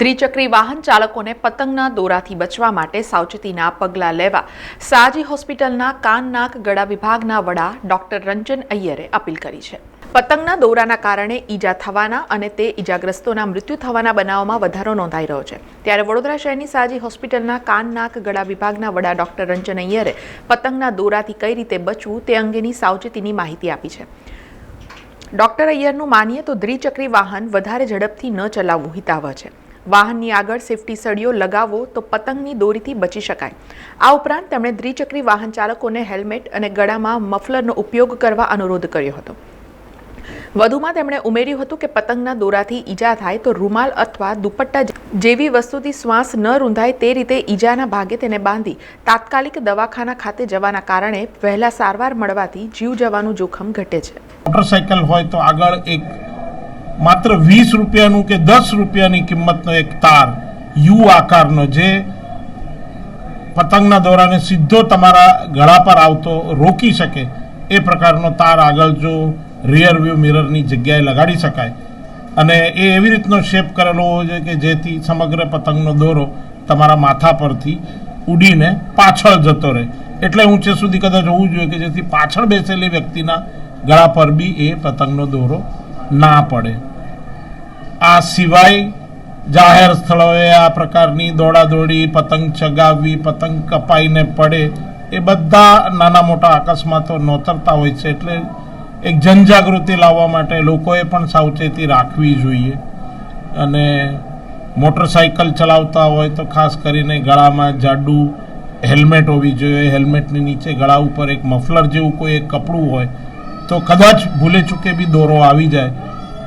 દ્વિચક્રી વાહન ચાલકોને પતંગના દોરાથી બચવા માટે સાવચેતીના પગલાં લેવા સાજી હોસ્પિટલના કાન નાક ગળા વિભાગના વડા ડોક્ટર રંજન અય્યરે અપીલ કરી છે. પતંગના દોરાના કારણે ઈજા થવાના અને તે ઈજાગ્રસ્તોના મૃત્યુ થવાના બનાવોમાં વધારો નોંધાઈ રહ્યો છે. ત્યારે વડોદરા શહેરની સાજી હોસ્પિટલના કાન નાક ગળા વિભાગના વડા ડોક્ટર રંજન અય્યરે પતંગના દોરાથી કઈ રીતે બચવું તે અંગેની સાવચેતીની માહિતી આપી છે. ડોક્ટર અય્યરનું માનીએ તો દ્વિચક્રી વાહન વધારે ઝડપથી ન ચલાવવું હિતાવહ છે. વાહનની આગળ સેફટી સળીઓ લગાવો તો પતંગની દોરીથી બચી શકાય. આ ઉપરાંત તેમણે દ્વિચક્રી વાહન ચાલકોને હેલ્મેટ અને ગળામાં મફલરનો ઉપયોગ કરવા અનુરોધ કર્યો હતો. વધુમાં તેમણે ઉમેર્યું હતું કે પતંગના દોરાથી ઈજા થાય તો રૂમાલ અથવા દુપટ્ટા જેવી વસ્તુથી શ્વાસ ન રૂંધાય તે રીતે ઈજાના ભાગે તેને બાંધી તાત્કાલિક દવાખાના ખાતે જવાના કારણે વહેલા સારવાર મળવાથી જીવ જવાનું જોખમ ઘટે છે. મોટરસાયકલ હોય તો આગળ એક માત્ર વીસ રૂપિયાનું કે દસ રૂપિયાની કિંમતનો એક તાર યુ આકારનો જે પતંગના દોરાને સીધો તમારા ગળા પર આવતો રોકી શકે, એ પ્રકારનો તાર આગળ જો રિયર વ્યૂ મિરરની જગ્યાએ લગાડી શકાય. અને એ એવી રીતનો શેપ કરેલો હોવો જોઈએ કે જેથી સમગ્ર પતંગનો દોરો તમારા માથા પરથી ઉડીને પાછળ જતો રહે. એટલે ઊંચે સુધી કદાચ હોવું જોઈએ કે જેથી પાછળ બેસેલી વ્યક્તિના ગળા પર બી એ પતંગનો દોરો ના પડે. આ સિવાય જાહેર સ્થળોએ આ પ્રકારની દોડાદોડી, પતંગ ચગાવવી, પતંગ કપાઈને પડે, એ બધા નાના મોટા અકસ્માતો નોતરતા હોય છે. એટલે એક જનજાગૃતિ લાવવા માટે લોકોએ પણ સાવચેતી રાખવી જોઈએ. અને મોટરસાયકલ ચલાવતા હોય તો ખાસ કરીને ગળામાં જાડું હેલ્મેટ હોવી જોઈએ. હેલ્મેટની નીચે ગળા ઉપર એક મફલર જેવું કોઈ એક કપડું હોય તો કદાચ ભૂલે ચૂકે બી દોરો આવી જાય,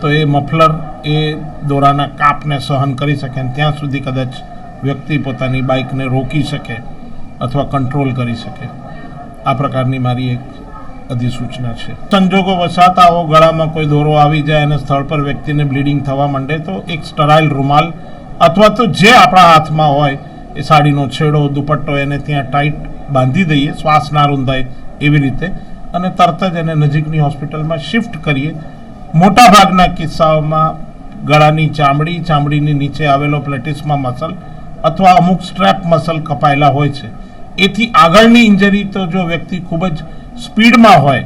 તો એ મફલર એ દોરાના કાપને સહન કરી શકે અને ત્યાં સુધી કદાચ વ્યક્તિ પોતાની બાઇકને રોકી શકે અથવા કંટ્રોલ કરી શકે. આ પ્રકારની મારી એક અધિસૂચના છે. સંજોગો વસાત આવો, ગળામાં કોઈ દોરો આવી જાય અને સ્થળ પર વ્યક્તિને બ્લીડિંગ થવા માંડે, તો એક સ્ટરાઇલ રૂમાલ અથવા તો જે આપણા હાથમાં હોય, એ સાડીનો છેડો, દુપટ્ટો એને ત્યાં ટાઈટ બાંધી દઈએ, શ્વાસ ના રૂંધાય એવી રીતે. અને તરત જ એને નજીકની હોસ્પિટલમાં શિફ્ટ કરીએ. મોટા ભાગના કિસ્સાઓમાં ગળાની ચામડી, ચામડીની નીચે આવેલો પ્લેટિસમાં મસલ અથવા અમુક સ્ટ્રેપ મસલ કપાયેલા હોય છે. એથી આગળની ઇન્જરી તો જો વ્યક્તિ ખૂબ જ સ્પીડમાં હોય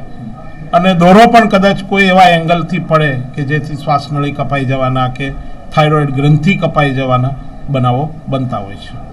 અને દોરો પણ કદાચ કોઈ એવા એંગલથી પડે કે જેથી શ્વાસનળી કપાઈ જવાના કે થાઇરોઇડ ગ્રંથિ કપાઈ જવાના બનાવો બનતા હોય છે.